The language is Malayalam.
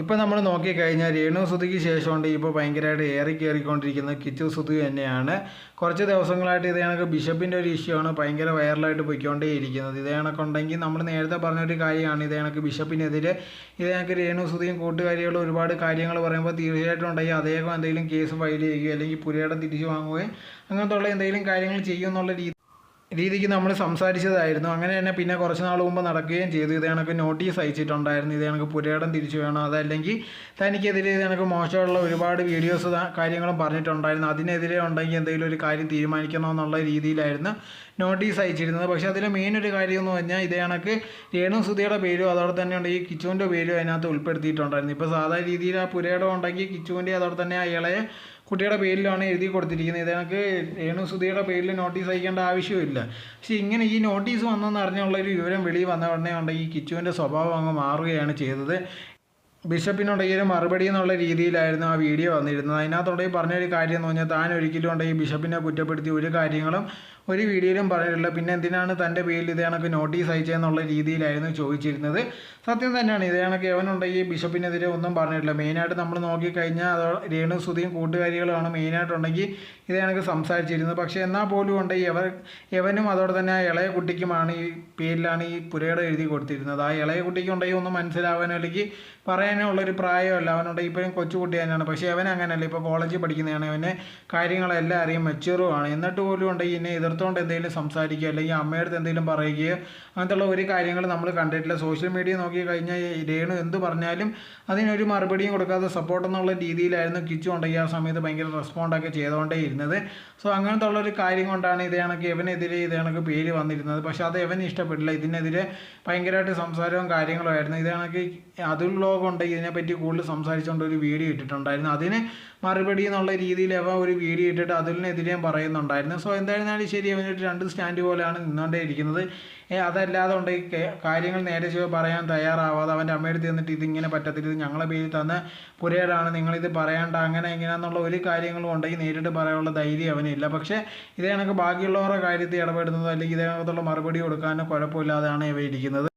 ഇപ്പോൾ നമ്മൾ നോക്കിക്കഴിഞ്ഞാൽ രേണു സുധിക്ക് ശേഷമുണ്ട് ഇപ്പോൾ ഭയങ്കരമായിട്ട് ഏറി കയറിക്കൊണ്ടിരിക്കുന്നത് കിച്ചു സുധി തന്നെയാണ്. കുറച്ച് ദിവസങ്ങളായിട്ട് ഇത് കണക്ക് ബിഷപ്പിന്റെ ഒരു ഇഷ്യൂ ആണ്. ഭയങ്കര വൈറലായിട്ട് പോയിക്കൊണ്ടേ ഇരിക്കുന്നത് ഇത് കണക്കുണ്ടെങ്കിൽ നമ്മൾ നേരത്തെ പറഞ്ഞൊരു കാര്യമാണ്. ഇത് കണക്ക് ബിഷപ്പിനെതിരെ ഇത് കണക്ക് രേണു സുധിയും കൂട്ടുകാരികളും ഒരുപാട് കാര്യങ്ങൾ പറയുമ്പോൾ തീർച്ചയായിട്ടും ഉണ്ടെങ്കിൽ അദ്ദേഹം എന്തെങ്കിലും കേസ് ഫയൽ ചെയ്യുകയോ അല്ലെങ്കിൽ പുരയുടെ തിരിച്ചു വാങ്ങുകയും അങ്ങനത്തെ ഉള്ള എന്തെങ്കിലും കാര്യങ്ങൾ ചെയ്യുമെന്നുള്ള രീതി രീതിക്ക് നമ്മൾ സംസാരിച്ചതായിരുന്നു. അങ്ങനെ തന്നെ പിന്നെ കുറച്ച് നാൾ മുമ്പ് നടക്കുകയും ചെയ്തു. ഇത് കണക്ക് നോട്ടീസ് അയച്ചിട്ടുണ്ടായിരുന്നു. ഇത് കണക്ക് പുരേടം തിരിച്ചു വേണം. അതല്ലെങ്കിൽ തനിക്കെതിരെ ഇത് കണക്ക് മോശമുള്ള ഒരുപാട് വീഡിയോസ് കാര്യങ്ങളും പറഞ്ഞിട്ടുണ്ടായിരുന്നു. അതിനെതിരെ ഉണ്ടെങ്കിൽ എന്തെങ്കിലും ഒരു കാര്യം തീരുമാനിക്കണമെന്നുള്ള രീതിയിലായിരുന്നു നോട്ടീസ് അയച്ചിരുന്നത്. പക്ഷേ അതിൽ മെയിൻ ഒരു കാര്യം എന്ന് പറഞ്ഞാൽ ഇത് കണക്ക് രേണു സുധിയുടെ പേരും അതോടെ തന്നെ ഉണ്ട്. ഈ കിച്ചുവിന്റെ പേരും അതിനകത്ത് ഉൾപ്പെടുത്തിയിട്ടുണ്ടായിരുന്നു. ഇപ്പോൾ സാധാരണ രീതിയിൽ ആ പുരേടം ഉണ്ടെങ്കിൽ കിച്ചുവിന്റെ അതോടെ തന്നെ ഇളയ കുട്ടിയുടെ പേരിലാണ് എഴുതി കൊടുത്തിരിക്കുന്നത്. ഇത് കണക്ക് രേണു സുധിയുടെ പേരിൽ നോട്ടീസ് അയക്കേണ്ട ആവശ്യമില്ല പക്ഷേ ഇങ്ങനെ ഈ നോട്ടീസ് വന്നെന്ന് അറിഞ്ഞുള്ള ഒരു വിവരം വെളിയിൽ വന്ന ഉടനെ ഉണ്ടെങ്കിൽ കിച്ചുവിന്റെ സ്വഭാവം അങ്ങ് മാറുകയാണ് ചെയ്തത്. ബിഷപ്പിനുണ്ടെങ്കിൽ മറുപടി എന്നുള്ള രീതിയിലായിരുന്നു ആ വീഡിയോ വന്നിരുന്നത്. അതിനകത്തുണ്ടെങ്കിൽ പറഞ്ഞൊരു കാര്യം എന്ന് പറഞ്ഞാൽ താൻ ഒരിക്കലും ഉണ്ടെങ്കിൽ ബിഷപ്പിനെ കുറ്റപ്പെടുത്തി ഒരു കാര്യങ്ങളും ഒരു വീഡിയോയിലും പറഞ്ഞിട്ടില്ല പിന്നെ എന്തിനാണ് തന്റെ പേരിൽ ഇത് കണക്ക് നോട്ടീസ് അയച്ചതെന്നുള്ള രീതിയിലായിരുന്നു ചോദിച്ചിരുന്നത്. സത്യം തന്നെയാണ്. ഇത് കണക്ക് എവനുണ്ടെങ്കിൽ ബിഷപ്പിനെതിരെ ഒന്നും പറഞ്ഞിട്ടില്ല. മെയിനായിട്ട് നമ്മൾ നോക്കിക്കഴിഞ്ഞാൽ അത് രേണു സുധിയും കൂട്ടുകാരികളുമാണ് മെയിനായിട്ടുണ്ടെങ്കിൽ ഇത് കണക്ക് സംസാരിച്ചിരുന്നത്. പക്ഷേ എന്നാൽ പോലും ഉണ്ടെങ്കിൽ എവർ എവനും അതോടെ തന്നെ ആ ഇളയ കുട്ടിക്കുമാണ് ഈ പേരിലാണ് ഈ പുരയുടെ എഴുതി കൊടുത്തിരുന്നത്. ആ ഇളയ കുട്ടിക്ക് ഉണ്ടെങ്കിൽ ഒന്നും മനസ്സിലാവാനോ അല്ലെങ്കിൽ പറയാനോ ഉള്ളൊരു പ്രായമല്ല. അവനുണ്ടെങ്കിൽ ഇപ്പോഴും കൊച്ചുകുട്ടി തന്നെയാണ്. പക്ഷേ അവൻ അങ്ങനെയല്ല ഇപ്പോൾ കോളേജിൽ പഠിക്കുന്നതാണ്. അവനെ കാര്യങ്ങളെല്ലാം അറിയാൻ മെച്ചൂറുമാണ് എന്നിട്ട് പോലും ഉണ്ടെങ്കിൽ എന്നെ എതിർത്തുകൊണ്ട് എന്തെങ്കിലും സംസാരിക്കുക അല്ലെങ്കിൽ അമ്മയുടെ എന്തെങ്കിലും പറയുകയോ അങ്ങനത്തുള്ള ഒരു കാര്യങ്ങൾ നമ്മൾ കണ്ടിട്ടില്ല. സോഷ്യൽ മീഡിയ നോക്കി കഴിഞ്ഞാൽ രേണു എന്ത് പറഞ്ഞാലും അതിനൊരു മറുപടിയും കൊടുക്കാതെ സപ്പോർട്ട് എന്നുള്ള രീതിയിലായിരുന്നു കിച്ചു ഉണ്ടെങ്കിൽ ആ സമയത്ത് ഭയങ്കര റെസ്പോണ്ടൊക്കെ ചെയ്തുകൊണ്ടേ ഇരുന്നത്. സോ അങ്ങനത്തെ ഉള്ളൊരു കാര്യം കൊണ്ടാണ് ഇത് കണക്ക് ഇവനെതിരെ ഇത് കണക്ക് പേര് വന്നിരുന്നത്. പക്ഷെ അത് ഇവന് ഇഷ്ടപ്പെട്ടില്ല. ഇതിനെതിരെ ഭയങ്കരമായിട്ട് സംസാരവും കാര്യങ്ങളുമായിരുന്നു ഇത് കണക്ക് അതുൽ ലോകം ഉണ്ടെങ്കിൽ ഇതിനെപ്പറ്റി കൂടുതൽ സംസാരിച്ചുകൊണ്ട് ഒരു വീഡിയോ ഇട്ടിട്ടുണ്ടായിരുന്നു. അതിന് മറുപടി എന്നുള്ള രീതിയിൽ അവ ഒരു വീഡിയോ ഇട്ടിട്ട് അതിനെതിരെയും പറയുന്നുണ്ടായിരുന്നു. സോ എന്തായിരുന്നാലും ശരി അവനൊരു രണ്ട് സ്റ്റാൻഡ് പോലെയാണ് നിന്നുകൊണ്ടേ ഇരിക്കുന്നത്. അതല്ലാതെ ഉണ്ട് കാര്യങ്ങൾ നേരെ ചൊവ്വെ പറയാൻ തയ്യാറാവാതെ അവന്റെ അമ്മയുടെ തന്നിട്ട് ഇതിങ്ങനെ പറ്റത്തില്ല ഇത് ഞങ്ങളെ പേരിൽ തന്ന പുരയിടാണ് നിങ്ങളിത് പറയണ്ട അങ്ങനെ ഇങ്ങനെയെന്നുള്ള ഒരു കാര്യങ്ങളും ഉണ്ടെങ്കിൽ നേരിട്ട് പറയാനുള്ള ധൈര്യം അവനില്ല. പക്ഷേ ഇതേ കണക്ക് ബാക്കിയുള്ളവരുടെ കാര്യത്തിൽ ഇടപെടുന്നതോ അല്ലെങ്കിൽ ഇതേ കണക്കുള്ള മറുപടി കൊടുക്കാനോ കുഴപ്പമില്ലാതെയാണ് ഇവ ഇരിക്കുന്നത്.